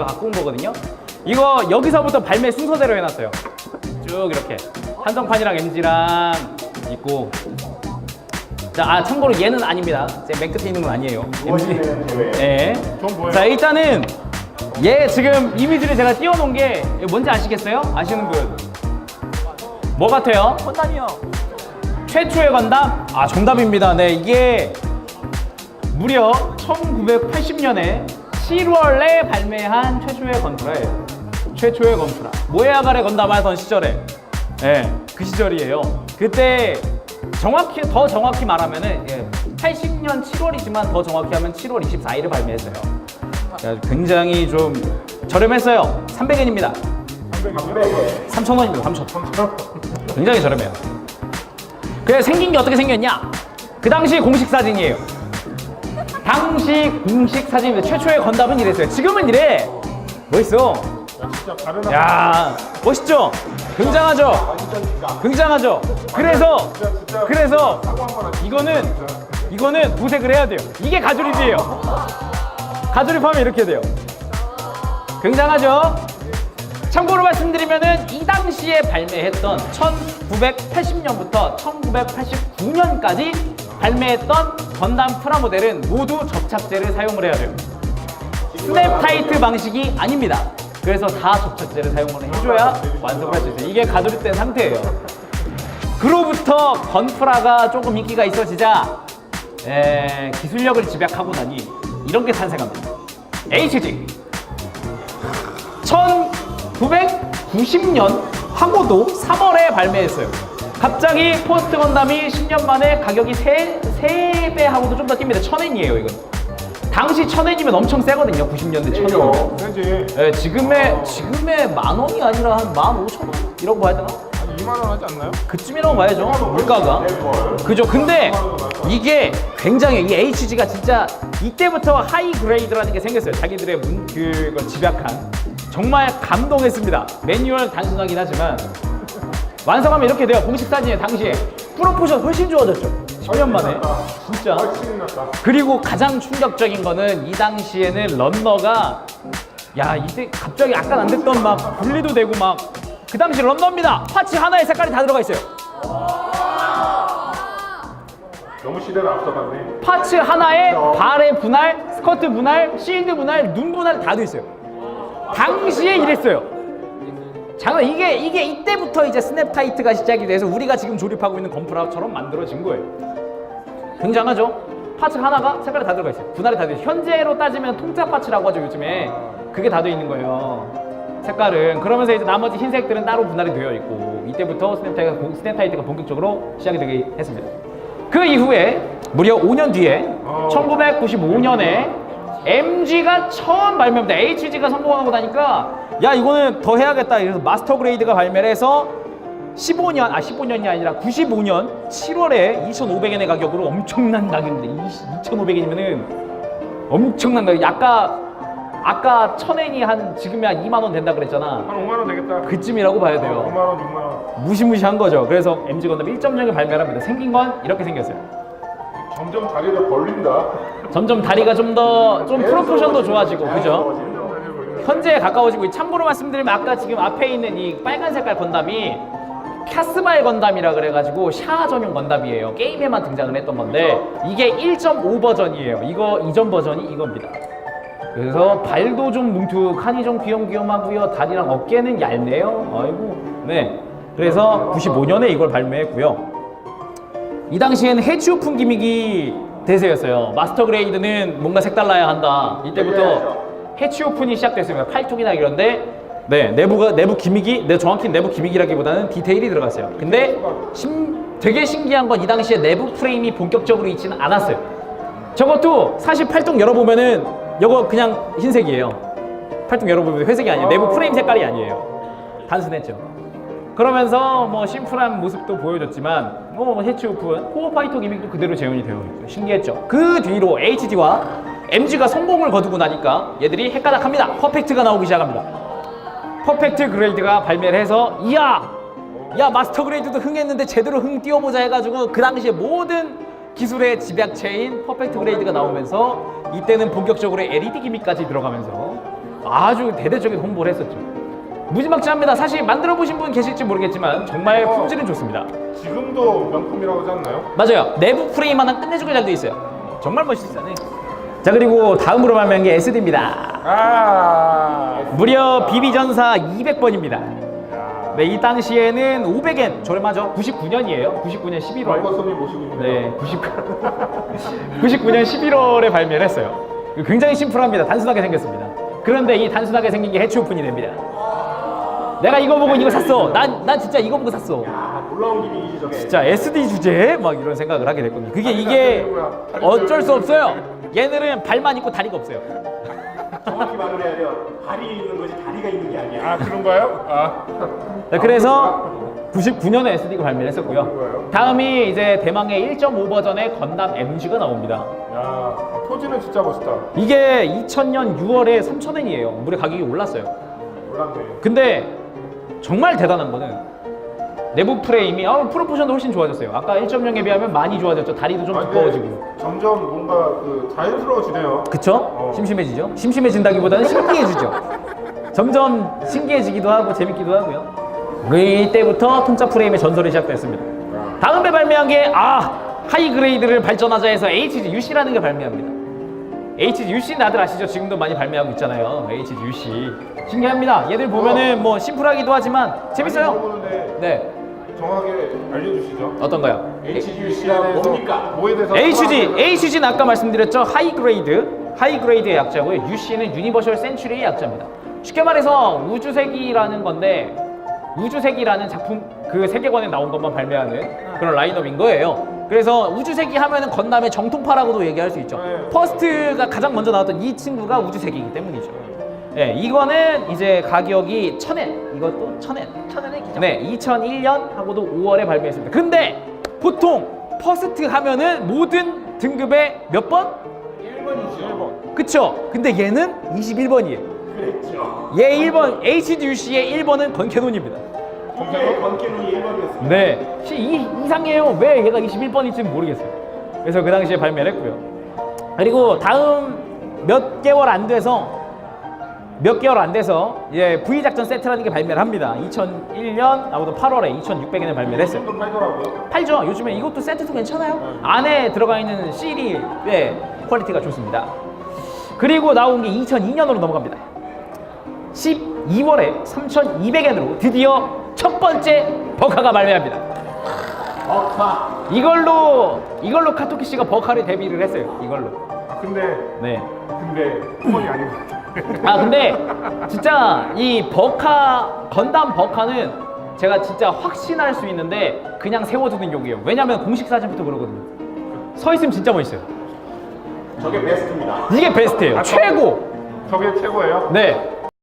제가 갖고 온 거거든요. 이거 여기서부터 발매 순서대로 해놨어요. 쭉 이렇게 한정판이랑 MG랑 있고. 자, 아 참고로 얘는 아닙니다. 제 맨 끝에 있는 건 아니에요. MG. 네. 전 뭐예요? 자 일단은 얘 지금 이미지를 제가 띄워놓은 게 뭔지 아시겠어요? 아시는 분? 뭐 같아요? 건담이요. 최초의 건담? 아 정답입니다. 네 이게 무려 1980년에 7월에 발매한 최초의 건프라예요. 최초의 건프라. 모에아가레 건담 하던 시절에. 네, 그 시절이에요. 그때 정확히 더 정확히 말하면은 예, 80년 7월이지만 더 정확히 하면 7월 24일을 발매했어요. 굉장히 좀 저렴했어요. 300엔입니다. 3,000원입니다. 3,000원. 굉장히 저렴해요. 그래 생긴 게 어떻게 생겼냐? 그 당시 공식 사진이에요. 당시 공식 사진입니다. 최초의 건담은 이랬어요. 지금은 이래. 멋있어. 진짜 다른 야 멋있죠? 굉장하죠? 굉장하죠? 그래서 그래서 이거는 이거는 도색을 해야 돼요. 이게 가조립이에요. 가조립하면 이렇게 돼요. 굉장하죠? 참고로 말씀드리면은 이 당시에 발매했던 1980년부터 1989년까지 발매했던 건담 프라모델은 모두 접착제를 사용을 해야 돼요. 스냅 타이트 방식이 아닙니다. 그래서 다 접착제를 사용을 해줘야 완성을 할 수 있어요. 이게 가조립된 상태예요. 그로부터 건프라가 조금 인기가 있어지자 에, 기술력을 집약하고 나니 이런 게 탄생합니다. HG 1990년 하고도 3월에 발매했어요. 갑자기 포스트 건담이 10년 만에 가격이 3, 3배 하고도 좀 더 뜁니다. 1000엔이에요, 이건. 당시 1000엔이면 엄청 세거든요. 90년대 1000엔이면. 그지 예, 지금의 지금의 만 원이 아니라 한 만 오천 원 이라고 봐야 되나? 한 2만 원 하지 않나요? 그쯤이라고 봐야죠. 물가가. 그죠. 근데 이게 굉장히 이 HG가 진짜 이때부터 하이 그레이드라는 게 생겼어요. 자기들의 문 그걸 집약한 정말 감동했습니다. 매뉴얼 단순하긴 하지만 완성하면 이렇게 돼요. 공식 사진에 당시에 프로포션 훨씬 좋아졌죠. 10년 만에 진짜. 훨씬 났다 그리고 가장 충격적인 거는 이 당시에는 런너가 야 이때 갑자기 아까 안 됐던 막 분리도 되고 막 그 당시 런너입니다. 파츠 하나에 색깔이 다 들어가 있어요. 너무 시대를 앞서갔네 파츠 하나에 발의 분할, 스커트 분할, 실드 분할, 눈 분할 다 돼 있어요. 당시에 이랬어요. 장난 이게 이게 이때부터 이제 스냅 타이트가 시작이 돼서 우리가 지금 조립하고 있는 건프라처럼 만들어진 거예요. 굉장하죠? 파츠 하나가 색깔이 다 들어가 있어요. 분할이 다 돼. 현재로 따지면 통짜 파츠라고 하죠 요즘에. 그게 다 돼 있는 거예요. 색깔은 그러면서 이제 나머지 흰색들은 따로 분할이 되어 있고 이때부터 스냅 타이트가, 본- 스냅 타이트가 본격적으로 시작이 되게 했습니다. 그 이후에 무려 5년 뒤에 1995년에 MG가 처음 발매합니다. HG가 성공하고 나니까 야 이거는 더 해야겠다. 그래서 마스터 그레이드가 발매를 해서 15년 아 15년이 아니라 95년 7월에 2,500엔의 가격으로 엄청난 가격인데 2,500엔이면은 엄청난 가격. 아까 아까 1,000엔이 한 지금이 한 2만 원 된다 그랬잖아. 한 5만 원 되겠다 그쯤이라고 봐야 5만 돼요. 원 6만 원 무시무시한 거죠. 그래서 MG 건담 1.0을 발매를 합니다. 생긴 건 이렇게 생겼어요. 점점 다리를 벌린다 점점 다리가 좀 더 좀 프로포션도 좋아지고 그죠? 현재에 가까워지고 있- 참고로 말씀드리면 아까 지금 앞에 있는 이 빨간 색깔 건담이 캐스바의 건담이라 그래가지고 샤 전용 건담이에요. 게임에만 등장을 했던 건데 이게 1.5 버전이에요. 이거 이전 버전이 이겁니다. 그래서 발도 좀 뭉툭하니 좀 귀염귀염하고요. 다리랑 어깨는 얇네요. 아이고 네. 그래서 95년에 이걸 발매했고요. 이 당시에는 해치 오픈 기믹이 대세였어요. 마스터 그레이드는 뭔가 색달라야 한다. 이때부터 해치 오픈이 시작됐습니다. 팔뚝이나 이런데 네 내부가 내부 기믹이 네 정확히 내부 기믹이라기보다는 디테일이 들어갔어요. 근데 심, 되게 신기한 건 이 당시에 내부 프레임이 본격적으로 있지는 않았어요. 저것도 사실 팔뚝 열어보면은 이거 그냥 흰색이에요. 팔뚝 열어보면 회색이 아니에요. 내부 프레임 색깔이 아니에요. 단순했죠. 그러면서 뭐 심플한 모습도 보여줬지만 뭐 해치 오픈, 코어 파이터 기믹도 그대로 재현이 되어 있고 신기했죠. 그 뒤로 HD와 MG가 성공을 거두고 나니까 얘들이 헷가닥합니다. 퍼펙트가 나오기 시작합니다. 퍼펙트 그레이드가 발매를 해서 이야 야 마스터 그레이드도 흥했는데 제대로 흥 띄워보자 해가지고 그 당시에 모든 기술의 집약체인 퍼펙트 그레이드가 나오면서 이때는 본격적으로 LED 기믹까지 들어가면서 아주 대대적인 홍보를 했었죠. 무지막지합니다. 사실 만들어 보신 분 계실지 모르겠지만 정말 품질은 좋습니다. 지금도 명품이라고 하지 않나요? 맞아요. 내부 프레임 하나 끝내주게 잘 돼 있어요. 정말 멋있잖아요. 자 그리고 다음으로 발매한 게 SD입니다. 아. 무려 BB전사 200번입니다. 네, 이 당시에는 500엔 저렴하죠. 99년이에요. 99년 11월. 말거선이 모시고 있네요. 네, 99, 99 년 11월에 발매를 했어요. 굉장히 심플합니다. 단순하게 생겼습니다. 그런데 이 단순하게 생긴 게 해치 오픈이 됩니다. 내가 이거 보고 이거 샀어. 난, 난 진짜 이거 보고 샀어. 아, 놀라운 기믹이지 저게. 진짜 SD 주제? 막 이런 생각을 하게 됐거든요. 그게 이게 어쩔 수 없어요. 얘네는 발만 있고 다리가 없어요. 정확히 말을 해야 돼요. 발이 있는 거지 다리가 있는 게 아니야. 아 그런가요? 아. 네, 그래서 99년에 SD가 발매를 했었고요. 다음이 이제 대망의 1.5 버전의 건담 MG가 나옵니다. 야 표지는 진짜 멋있다. 이게 2000년 6월에 3,000엔이에요. 물의 가격이 올랐어요. 몰랐네. 근데 정말 대단한 거는 내부 프레임이 아, 프로포션도 훨씬 좋아졌어요. 아까 1.0에 비하면 많이 좋아졌죠. 다리도 좀 아, 근데 두꺼워지고. 점점 뭔가 그 자연스러워지네요. 그쵸? 어. 심심해지죠? 심심해진다기보다는 신기해지죠. 점점 신기해지기도 하고 재밌기도 하고요. 이때부터 통짜 프레임의 전설이 시작됐습니다. 다음에 발매한 게 아 하이 그레이드를 발전하자 해서 HGUC라는 게 발매합니다. HGUC 다들 아시죠? 지금도 많이 발매하고 있잖아요. HGUC 신기합니다. 얘들 보면은 뭐 심플하기도 하지만 재밌어요. 네, 정확하게 알려주시죠. 어떤가요? 대해서 뭡니까? 뭐에 대해서 HG, HG는 아까 말씀드렸죠. 하이 그레이드, 하이 그레이드의 약자고요. UC는 유니버셜 센츄리의 약자입니다. 쉽게 말해서 우주세기라는 건데 우주세기라는 작품 그 세계관에 나온 것만 발매하는 그런 라인업인 거예요. 그래서 우주세기 하면은 건담의 정통파라고도 얘기할 수 있죠. 네. 퍼스트가 가장 먼저 나왔던 이 친구가 우주세기이기 때문이죠. 네, 이거는 이제 가격이 1000엔. 이것도 1000엔. 1000엔의 기죠. 네, 2001년 하고도 5월에 발매했습니다. 근데 보통 퍼스트 하면은 모든 등급의 몇 번? 1번이죠. 1번. 그쵸? 근데 얘는 21번이에요. 그랬죠. 얘 1번, HDUC의 1번은 건캐논입니다. 이게 번개눈이 1번이었습니다. 네. 시- 이, 이상해요. 왜 얘가 21번인지는 모르겠어요. 그래서 그 당시에 발매를 했고요. 그리고 다음 몇 개월 안 돼서 몇 개월 안 돼서 이제 V 작전 세트라는 게 발매를 합니다. 2001년 아무튼 8월에 2,600엔에 발매를 했어요. 좀 팔더라고요. 팔죠. 요즘에 이것도 세트도 괜찮아요. 안에 들어가 있는 CD의 퀄리티가 좋습니다. 그리고 나온 게 2002년으로 넘어갑니다. 12월에 3,200엔으로 드디어 첫 번째 버카가 발매합니다. 버카. 이걸로 이걸로 카토키 씨가 버카를 데뷔를 했어요. 이걸로. 아 근데 네. 근데 1번이 아닌 것 같아. 아 근데 진짜 이 버카 건담 버카는 제가 진짜 확신할 수 있는데 그냥 세워두는 욕이에요. 왜냐면 공식 사진부터 그러거든요. 서 있으면 진짜 멋있어요. 저게 베스트입니다. 이게 베스트예요. 아, 최고. 저게 최고예요? 네.